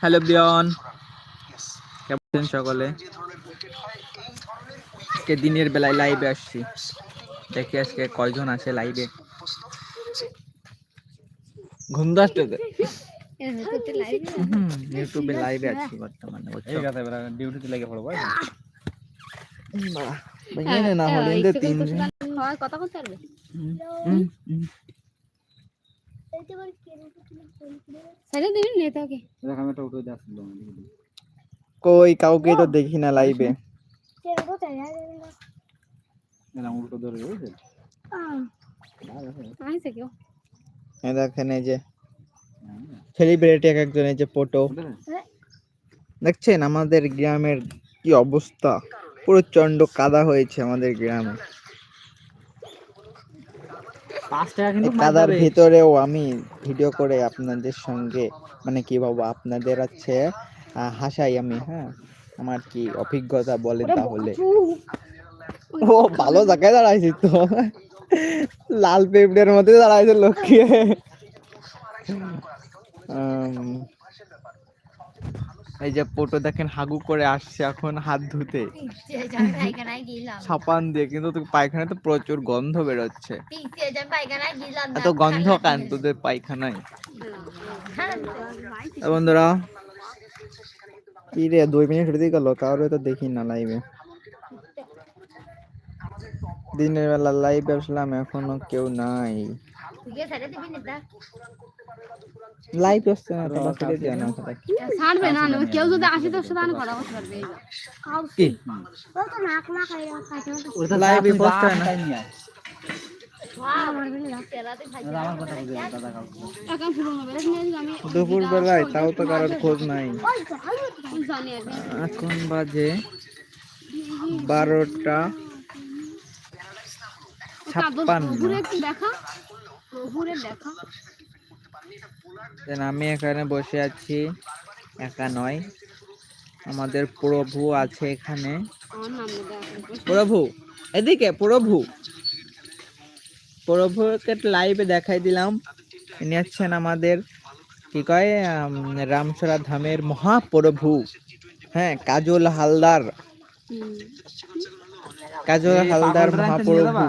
Hello বিয়ন। কেমন আছেন সকলে? আজকে দিনের বেলায় লাইভে আসছি। দেখি আজকে কয়জন আছে লাইভে ঘুম? হুম, ইউটিউবে লাইভে আছি বর্তমানে বুঝছ? ডিউটিতে লেগে পড়ব বাইরে না হলে তিন কথা বলতে পারবে? হুম, হুম। সাইলে দিবি নে তোকে। দেখ উঠে দিয়ে কই কাউকে তো দেখি না লাইভে উল্টো ধরে দেখেন এই যে সেলিব্রিটি এক একজন এই যে ফটো দেখছেন আমাদের গ্রামের কি অবস্থা? পুরো চন্ড কাদা হয়েছে আমাদের গ্রামে পাঁচ টাকা এই কিন্তু কাদার ভিতরেও আমি ভিডিও করে আপনাদের সঙ্গে মানে কি বাবু আপনাদের আছে হাসাই আমি হ্যাঁ? আমার কি অভিজ্ঞতা বলেন তাহলে। ও ভালো জায়গায় দাঁড়াইছি তো। লাল পেপড়ের মধ্যে দাঁড়াইছে লক্ষ্মী। এই যে পোটো দেখেন হাগু করে আসছে এখন হাত ধুতে। সাপান দিয়ে কিন্তু পায়খানায় তো প্রচুর গন্ধ বেরোচ্ছে। এত গন্ধ কান তোদের পায়খানায়। বন্ধুরা কি রে দুই মিনিট হেঁটে গেল কারও তো দেখি না লাইভে দিনের বেলা লাইভ আসলাম এখনও কেউ নাই। লাইভ আসছে না তো দেয় না? ছাড়বে না না, কেউ যদি আসে আমি কথা বলতে পারবে কি? লাইভে পোস্ট হয় না। আমার কথা বুঝে দাদা কাউকে এখন শুরু হবে রে, নিয়ে যাবি আমি দুপুর বেলায় তাও তো কারোর খোঁজ নাই। এখন বাজে বারোটা। ছাপ্পান্ন। আমি এখানে বসে আছি একা নয়। আমাদের প্রভু আছে এখানে। প্রভু এদিকে প্রভু। প্রভুকে লাইভে দেখাই দিলাম। ইনি হচ্ছেন আমাদের কি কয় রামসরা ধামের মহাপ্রভু। হ্যাঁ কাজল হালদার। কাজল হালদার মহাপ্রভু।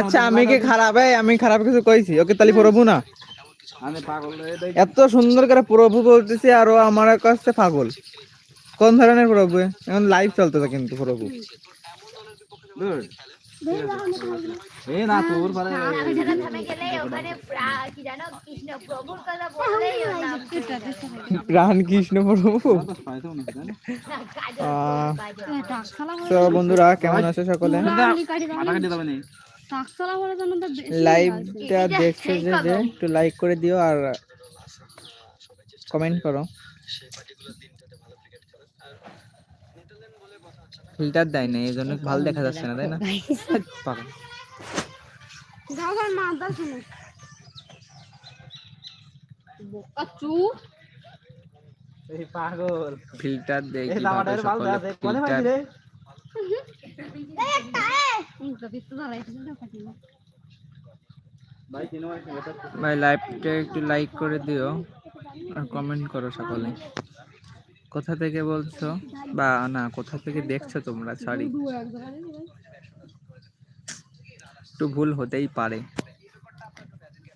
আচ্ছা আমি কি খারাপ? আমি খারাপ কিছু কইছি। ওকে তালি প্রভু না? আমি পাগল এটাই এত সুন্দর করে প্রভু বলতেছি আর ও আমার কাছে পাগল। কোন ধরনের প্রভু এখন লাইভ চলতেছে কিন্তু প্রভু এই না তোর পারে প্রাণ কৃষ্ণ প্রভু। পাইতো না জানো আহ, টাকসালা তো বন্ধুরা কেমন আছো সকলে? লাইভটা দেখছ যে যে একটু লাইক করে দিও আর কমেন্ট করো। ফিল্টার দেয় না এই জন্য ভালো দেখা যাচ্ছে না তাই না? চু। এই পাগল। ফিল্টার দেয় এই কীভাবে দামাটার বাল সকলে আছে কোনে ফিল্টার পাইছি রে। তো বিস্তু দাঁড়াইছে না ভাই লাইভটা একটু লাইক করে দিও আর কমেন্ট করো সকলে। কোথা থেকে বলছো? বা না কোথা থেকে দেখছ তোমরা? সরি দু একটু ভুল হতেই পারে।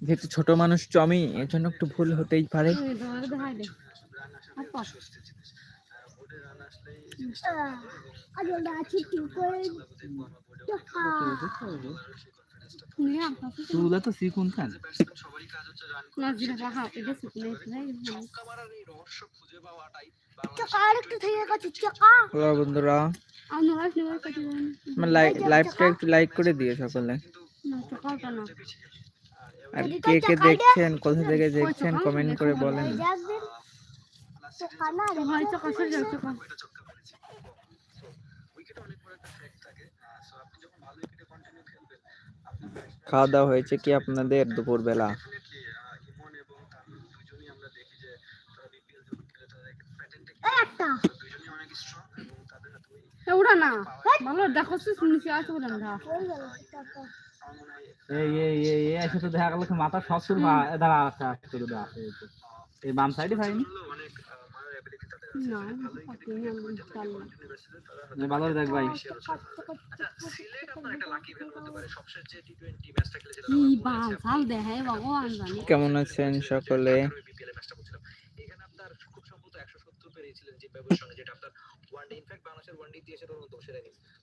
যেহেতু ছোট মানুষ তো আমি এর জন্য একটু ভুল হতেই পারে। তুলা তো শিখুন খান না জিরা রাখা এটা শুকনো হ্যালো বন্ধুরা। আমার লাইভটা একটু লাইক করে সকলে। আর কে কে দেখছেন কোথা থেকে দেখছেন কমেন্ট করে বলেন। খাওয়া দাওয়া হয়েছে কি আপনাদের দুপুর বেলা না দেখো আছে এই তো দেখা গেল মাথা সব দাঁড়া একটা চুল দেওয়া আছে এই বাম সাইডে ভাইনি না পাতি না। চাল না ভালো করে দেখ ভাই। কি পেরিয়েছিলেন চাল দেখে যেটা আপনার কেমন আছেন সকলে? কি ওয়ান খুঁজে খুঁজে কন্টিনিউ হিস্ট্রি আছে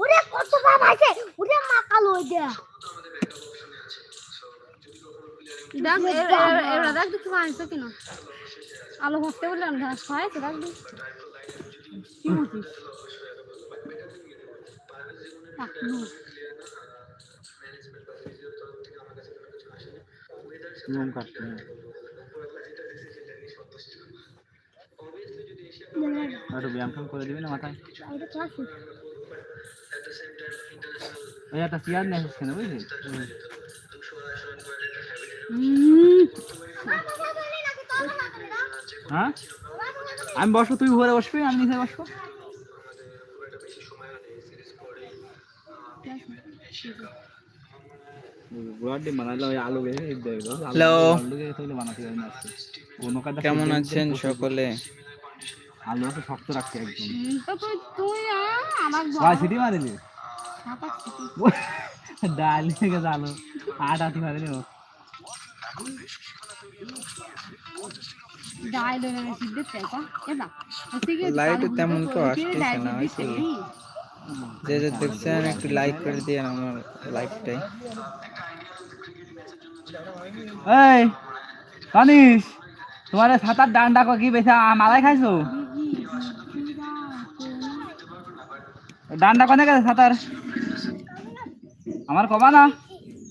ওরে কত বাপ আছে? ওরে মা কালো দেয়া দেখ এরা দেখ দেখি মানছে কিন। আলো ঘাস দেখ কি বলছিস টাকলু নিয়ম কাটতে একটু ব্যায়াম করে দিবি না মাথায়? একটা চেয়ার নিয়ে আসিস কেন বুঝলি? হ্যাঁ? আমি বসবো তুই ঘরে বসবি আমি নিচে বসবো? না কাজটা কেমন আছেন সকলে? আলু আছে শক্ত রাখতে একদম। তুই আমার সিটি মারিলি ডাল গেছে আলু। আট আটি মারিলি ও। তেমন তো আসতেছে না, যে যে দেখছেন একটু লাইক করে দিয়ে আমার এই তোমার সাতার ডান্ডা কি বেশি মালাই খাইছো? ডান্ডা কোনে গেছে সাতার? আমার কবা না।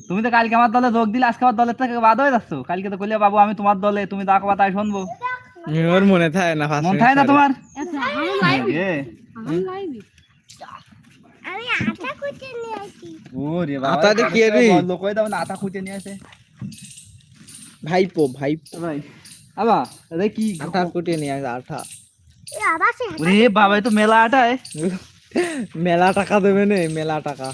তুমি তো কালকে আমার দলে যোগ দিলে আজকে আমার দলের থেকে বাদ হয়ে যাচ্ছ। কালকে তো কইলে বাবু আমি তোমার দলে তুমি দা কবা তাই শুনব। ওর মনে থাকে না মন থাকে না তোমার? আটা আটা আটা ভাইপো ভাইপো। ভাই। আবা রে কি আঠা কুটিয়ে নিয়ে আটা সে ওরে বাবা এ তো মেলা আটায় মেলা টাকা দেবে নে মেলা টাকা।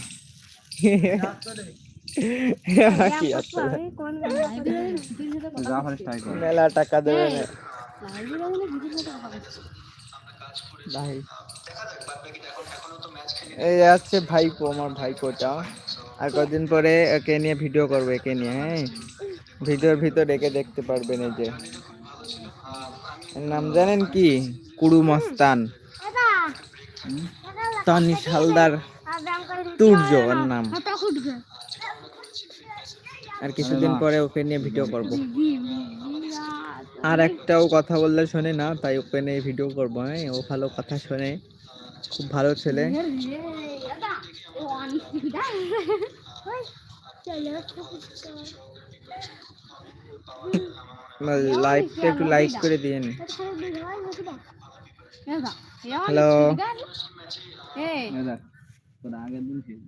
আছে? মেলা টাকা? দেবে নে। এই যাচ্ছে ভাইপো আমার ভাইপোটা। আর কদিন পরে একে নিয়ে ভিডিও করবে একে নিয়ে হ্যাঁ? ভিডিওর ভিতর একে দেখতে পারবেন এই যে। নাম জানেন কি? কুড়ু মস্তান তানিশ হালদার তুর্য ওর নাম। আর কিছুদিন পরে ওকে নিয়ে ভিডিও করব। আর একটাও কথা বললে শোনে না, তাই ওকে নিয়ে ভিডিও করব হ্যাঁ? ও ভালো কথা শোনে। খুব ভালো ছেলে। লাইভটা একটু লাইক করে দিন Hello. এই। দেখ তোর আগের দিন ছিল।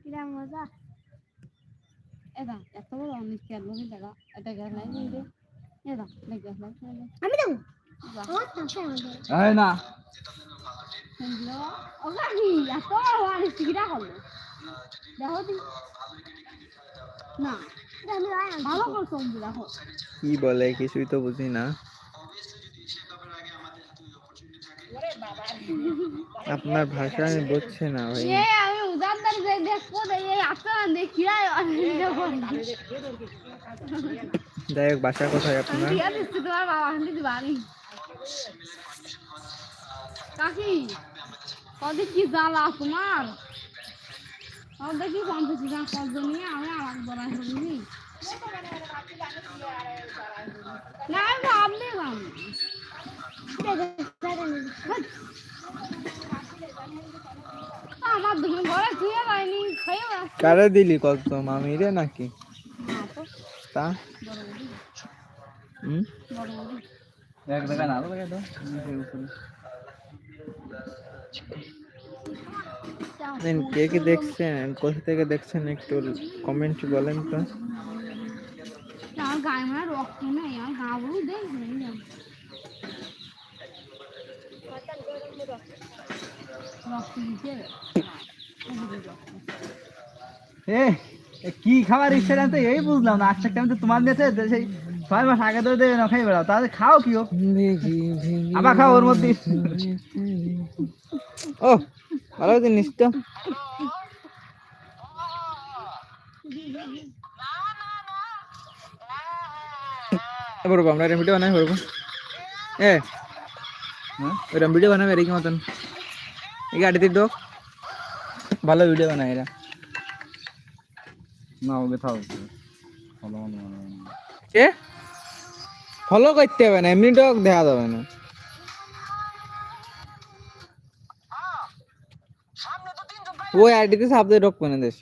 কিরা মজা। এটা এত বড় অনিশ্চিত লোকে দেখা এটা গ্যাস লাইভ দিতে এটা দেখ গ্যাস লাইভ আমি দেবো। বাহ। আমার তাকে আমাদের এই না। ওগানি এত বড় অনিশ্চিতা হলো দেখো না। ভালো করে দেখো। কি বলে কিছুই তো বুঝি না। আপনার ভাষা আমি বুঝছি না ভাই। আমি উদারদার যে দেখব এই আসা দেখি আই অনিশ্চিত যাই হোক বাসা কোথায় আপনার? তোমার বাবা কাকি কদি কি জ্বালা তোমার? আমার দেখি পঞ্চাশ টাকা কত নিয়ে? আমি আমার শুনি না আমি ভাবলে কারে দিলি কত মামি রে নাকি? তা? কে দেখছেন? কোথা থেকে দেখছেন একটু কমেন্ট বলেন তো আমার গায়ে মানে রক্ত নেই আমার গা বলু দেখ রক্ত দিতে এ কি খাবার ইচ্ছা জানতে এই বুঝলাম না, আজকে টাইম তো তোমার দিয়েছে সেই ছয় মাস আগে তো দেবে না, খাই বেড়াও। তাহলে খাও কি আবার খাও ওর মধ্যে। ও, ভালো জিনিস তো। ভিডিও বানাই এ হ্যাঁ? ভিডিও বানাবে, এরকম মতন। এই গাড়িতে ঢোক। ভালো ভিডিও বানায় এরা। না ওকে মনে মনে এ ফলো করতে হবে না এমনি ঢোক দেখা যাবে না। ওই আইডিতে সাবজে ঢোক করে দেশ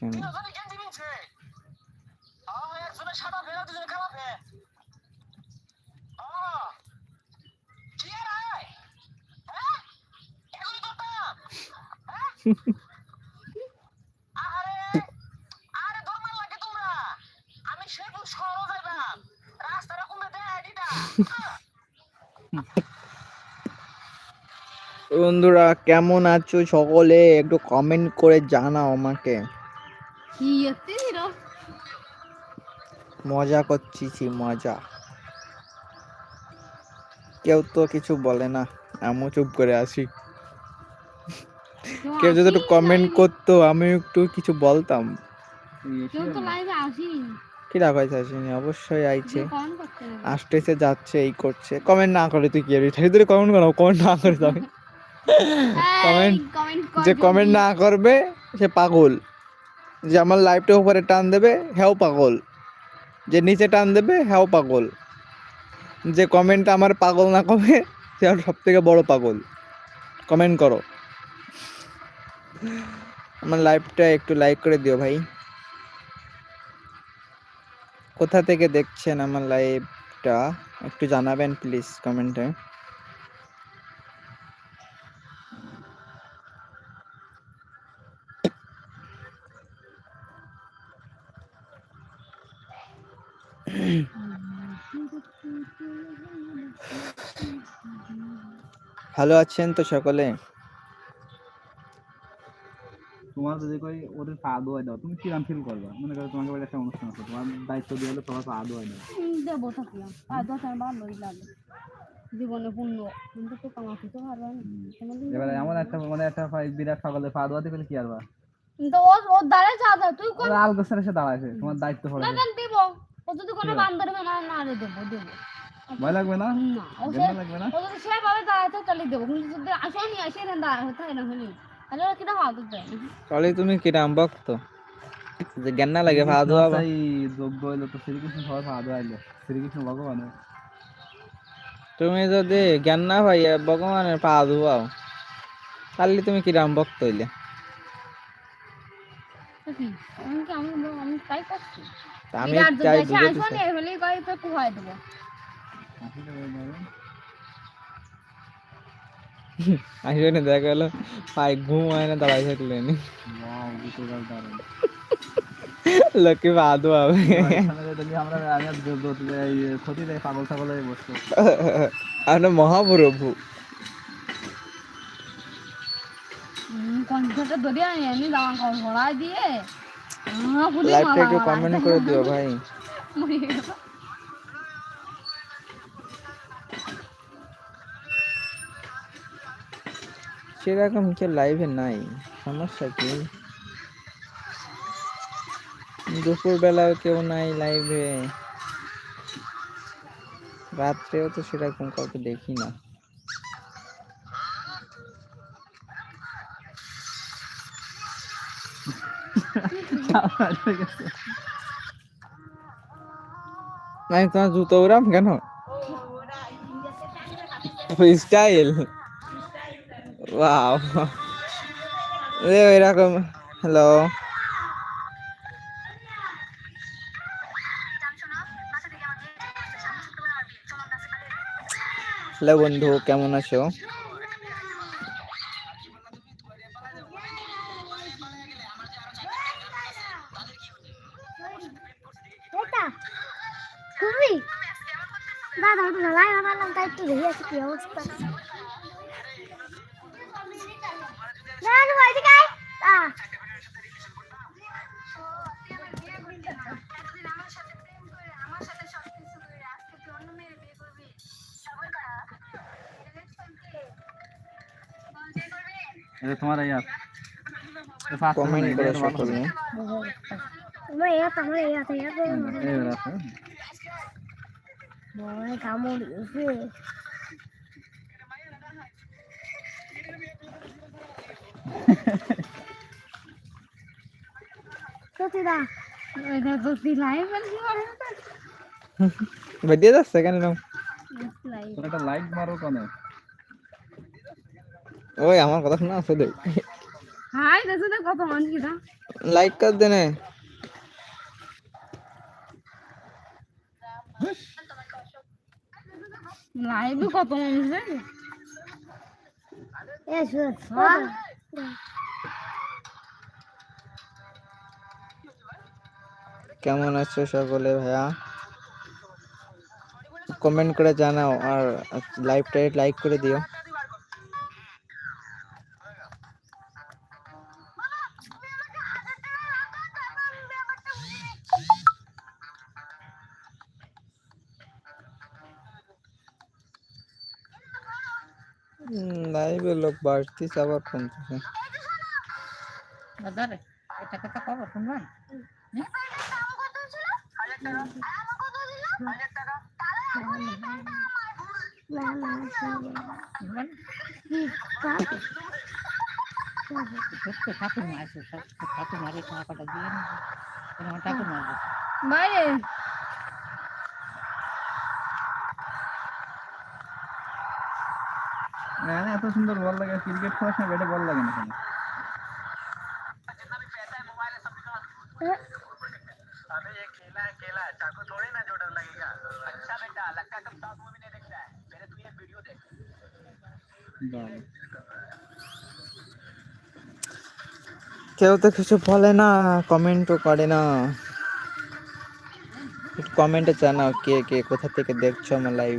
বন্ধুরা কেমন আছো সকলে? একটু কমেন্ট করে জানাও আমাকে। মজা করছি মজা। কেউ তো কিছু বলে না আমিও চুপ করে আসি কেউ যদি একটু কমেন্ট করতো আমি একটু কিছু বলতাম। কি রাখা আসেনি? অবশ্যই আইছে। আসতেছে যাচ্ছে এই করছে। কমেন্ট না করে তুই কি তাই কমেন্ট করো কমেন্ট না করে তবে comment- কমেন্ট যে কমেন্ট না করবে সে পাগল। যে আমার লাইফটা উপরে টান দেবে হ্যাও পাগল। যে নিচে টান দেবে হ্যাও পাগল। যে কমেন্ট আমার পাগল না কবে সে আর সব থেকে বড় পাগল। কমেন্ট করো। আমার লাইভটা একটু লাইক করে দিও ভাই। কোথা থেকে দেখছেন আমার লাইভটা একটু জানাবেন প্লিজ কমেন্টে ভালো আছেন তো সকলে? তোমার যদি কই ওদের পা দোয়াই দাও তুমি কিরাম ফিল করবা? মনে করো তোমাকে বাড়ি একটা অনুষ্ঠান আছে তোমার দায়িত্ব দিয়ে হলে তোমার পা দোয়াই দাও। দেবো থাকলাম আর ভালোই লাগে। জীবনে পূর্ণ কিন্তু তো পারবে না। এবারে এমন একটা মানে একটা বিরাট সকালে পা দোয়াতে গেলে কি আরবা কিন্তু ও ওর দ্বারা যা তুই কোন ওরা আলগোসার এসে দাঁড়াইছে তোমার দায়িত্ব ও যদি কোনো বান্দর না না রে দেবো দেবো। ভয় লাগবে না? না ও সে গেন্না লাগবে না? ও যদি সেভাবে দাঁড়াতে তাহলে দেবো। কিন্তু যদি আসেনি আসে না দাঁড়াতে না হলে তাহলে ওরা কিনা দেয় তাহলে তুমি কিরাম ভক্ত? যে জ্ঞান না লাগে ভালো ধোয়া তাই যোগ্য হইল তো শ্রীকৃষ্ণ সবাই পা দোয়াইলো শ্রীকৃষ্ণ ভগবান তুমি যদি জ্ঞান না পাই ভগবানের পা ধোয়াও তাহলে তুমি কিরাম ভক্ত হইলে? কি? আমি তাই করছি? আমি চাই বুঝতে হলেই কয় তো কুহাই দেবো। আসবে না দেখা গেলো পাই ঘুম হয় না দাঁড়াই থাকলেন লোকে পা ধোয়াবে আমরা মহাপ্রভু। কণ্ঠটা ধরে আনি আমি দাম ঘোড়া দিয়ে লাইভটা একটু কমেন্ট করে দিও ভাই। সেরকম কেউ লাইভে নাই সমস্যা কি? দুপুর বেলাও কেউ নাই লাইভে রাত্রেও তো সেরকম কাউকে দেখি না। নাই তোমার জুতো উড়াম কেন? স্টাইল এ এরকম হ্যালো হ্যালো বন্ধু কেমন আছো? তুমি দাদা একটু লাই বানালাম তাই একটু দেখে আছে কি অবস্থা। না ভাই ঠিক আছে আ এটা তোমার এই app। এটা পাঁচ কমেন্ট করে সকলে আমার এই আছে আমার এই আছে এই আছে আছে। কামড় দিয়েছে বেরিয়ে যাচ্ছে কেন? একটা লাইক মারো কেন ওই আমার কথা শোনা আছে দেখ হাই দেখো কত মানুষ লাইক কর দেনে লাইভে কত মানুষ শুন কেমন আছো সকলে ভাইয়া? কমেন্ট করে জানাও আর লাইভটা লাইক করে দিও। লাইভে লোক বাড়তিছে আবার কমতেছে? দাদা এটা কথা কব? শুনবেন বাইরে না এত সুন্দর বল লাগে ক্রিকেট খেলার সময় ব্যাটে বল লাগে না কেন? কেউ তো কিছু বলে না কমেন্টও করে না। কমেন্টে জানাও কে কে, কোথা থেকে দেখছ আমার লাইভ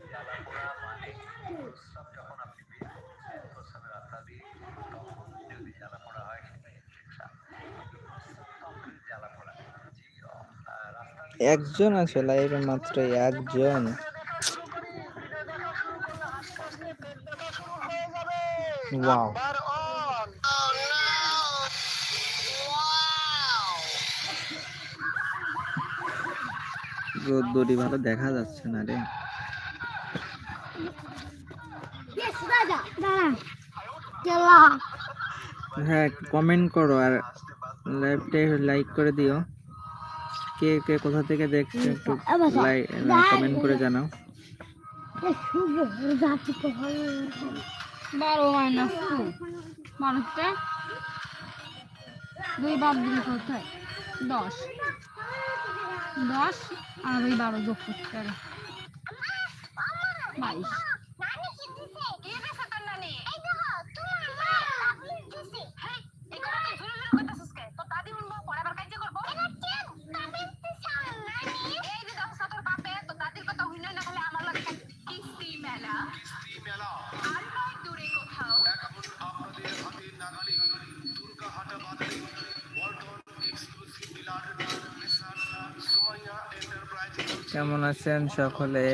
বাড়া জ্যোতি হুম আন্দাজে বলিস একজন আছে লাইভে মাত্র একজন। ওয়াও রোদ্দুরি ভালো দেখা যাচ্ছে না রে। হ্যাঁ কমেন্ট করো আর লাইভটা লাইক করে দিও। কে কে কোথা থেকে দেখছ একটু লাইক কমেন্ট করে জানাও। দশ। দশ আর ওই বারো যোগ করতে বাইশ। কেমন আছেন সকলে।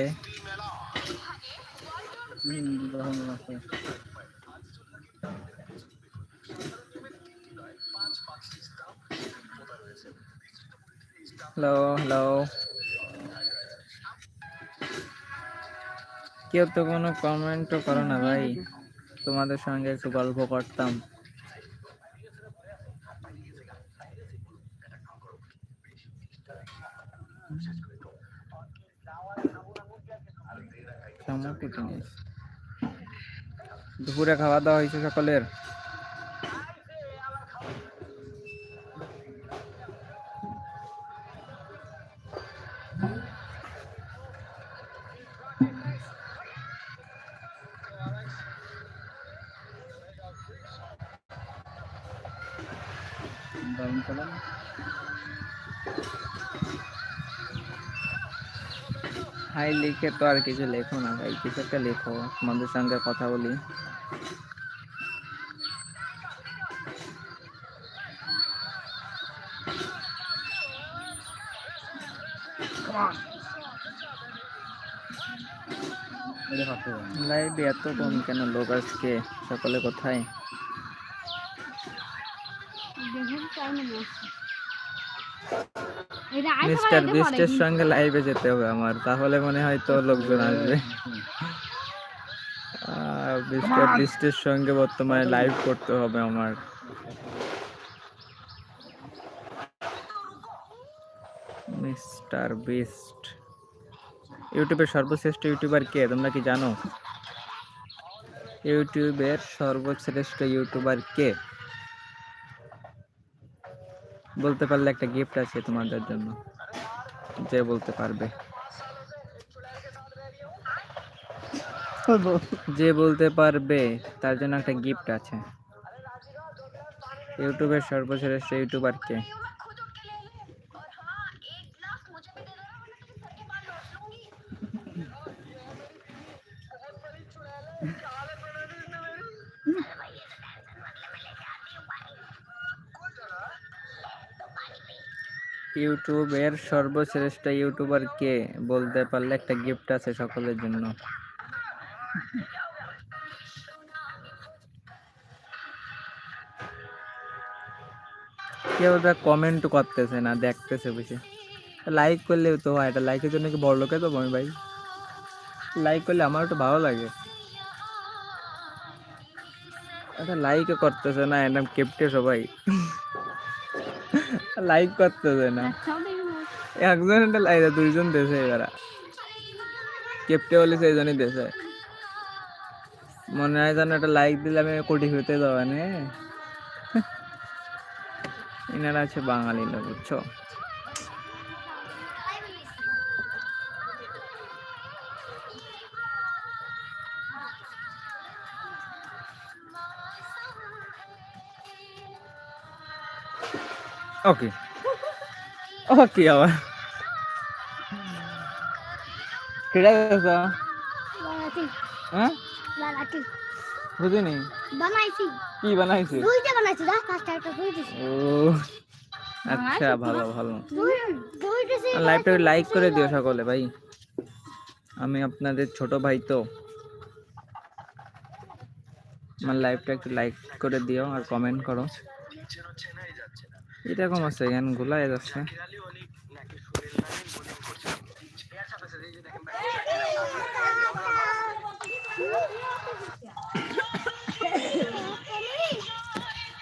Hello hello. কেউ তো কোনো কমেন্টও করো না ভাই। তোমাদের সঙ্গে একটু গল্প করতাম। চমৎকার জিনিস। দুপুরে খাওয়া দাওয়া হয়েছে সকলের লিখে তো আর কিছু লেখো না ভাই, কিছু একটা লেখো, তোমাদের সঙ্গে কথা বলি। এটা ভাবতে পারি না। লাইভে এত কম কেন লোক আজকে? সকলে কোথায়? দেখুন মিস্টার বিস্টের সঙ্গে লাইভে যেতে হবে আমার তাহলে মনে হয় তো লোকজন আসবে। মিস্টার বিস্টের সঙ্গে বর্তমানে লাইভ করতে হবে আমার। Mister Beast. ইউটিউবের সর্বশ্রেষ্ঠ ইউটিউবার কে? তোমরা কি জানো? ইউটিউবের সর্বশ্রেষ্ঠ ইউটিউবার কে? বলতে পারলে একটা গিফট আছে তোমাদের জন্য। যে বলতে পারবে। যে বলতে পারবে, তার জন্য একটা গিফট আছে। ইউটিউবের সর্বশ্রেষ্ঠ ইউটিউবার কে ইউটিউবের সর্বশ্রেষ্ঠ ইউটিউবার কে বলতে পারলে একটা গিফট আছে সকলের জন্য? কেউ তো কমেন্ট করতেছে না, দেখতেছে বুঝে লাইক করলেও তো হয় এটা লাইকের জন্য কি বড় লোকে তো আমি ভাই? লাইক করলে আমার একটু ভালো লাগে। এটা লাইকও করতেছে না, এরকম কেপটে সবাই। লাইক করতেছে না। একজন একটা লাইক দুইজন দেশে এবারা কেপটে বলে সেইজনই দেশে। মনে হয় যেন একটা লাইক দিলে আমি কোটি হতে না। এনারা আছে বাঙালি না, বুঝছ? ওকে ওকে আবার কেডা গেছ বানাইছি হ্যাঁ বানাইছি বুঝিনি বানাইছি কি বানাইছিস দুইটা বানাইছি দা পাঁচটা একটা দিছি ও আচ্ছা ভালো ভালো লাইভটা লাইক করে দিও সকলে ভাই আমি আপনাদের ছোট ভাই তো আমার লাইভটা একটু লাইক করে দিও আর কমেন্ট করো এরকম আছে গান গুলাই যাচ্ছে।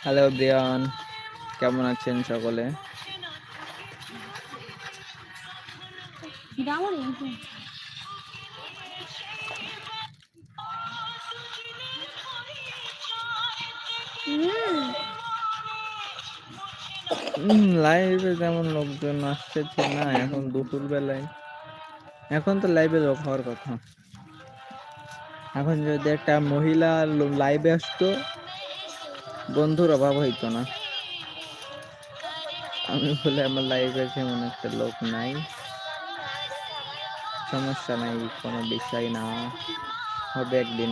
হ্যালো ব্রিয়ান কেমন আছেন সকলে? হুম। লাইভে যেমন লোকজন আসতেছে না, এখন দুপুর বেলায় এখন তো লাইভে লোক হওয়ার কথা। এখন যদি একটা মহিলা লাইভে আসতো, বন্ধুর অভাব হইতো না। আমি বলে, আমার লাইভে তেমন একটা লোক নাই, সমস্যা নাই, কোনো বিষয় না। হবে একদিন।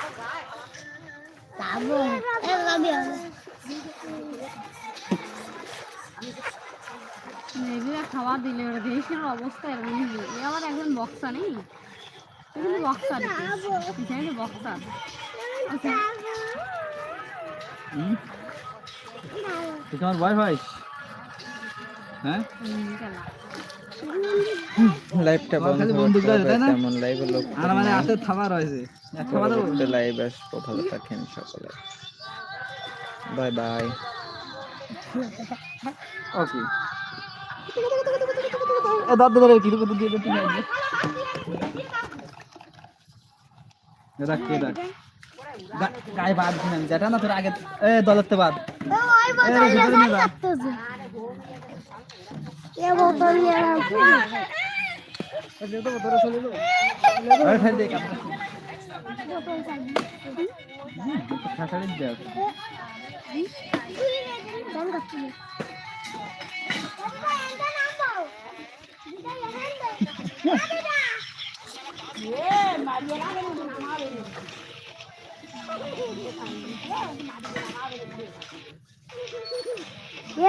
এগুলো খাবার দিলে ওরা দেশের অবস্থা এরকম আবার একজন বক্সা নেই? বক্সা বক্সা। আচ্ছা। তোমার বয়স হ্যাঁ? খেলা লাইভটা বন্ধ করতে হবে? তেমন লোক আর মানে হাতে খাবার রয়েছে? পরবর্তী লাইভ আসব ভালো থাকেন সকলে। বাই বাই ওকে এ দাদা দাদা কি দুটো দিয়ে দিতে না রাখ কে রাখ? গায়ে বাদ দিন যেটা না তোর আগে এ দলতে বাদ। ওই বোতল নিয়ে যাই করতেছে এ বোতল নিয়ে রাখো আরে ফেল দে কাপড় খাসাড়ি দে কেন করছিস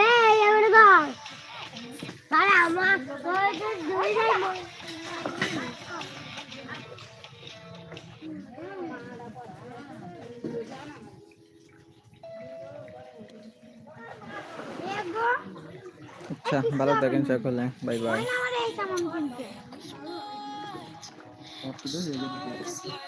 এই এবারে বল আরে আমার দুই যাই আচ্ছা ভালো থাকেন সকলে। Bye bye.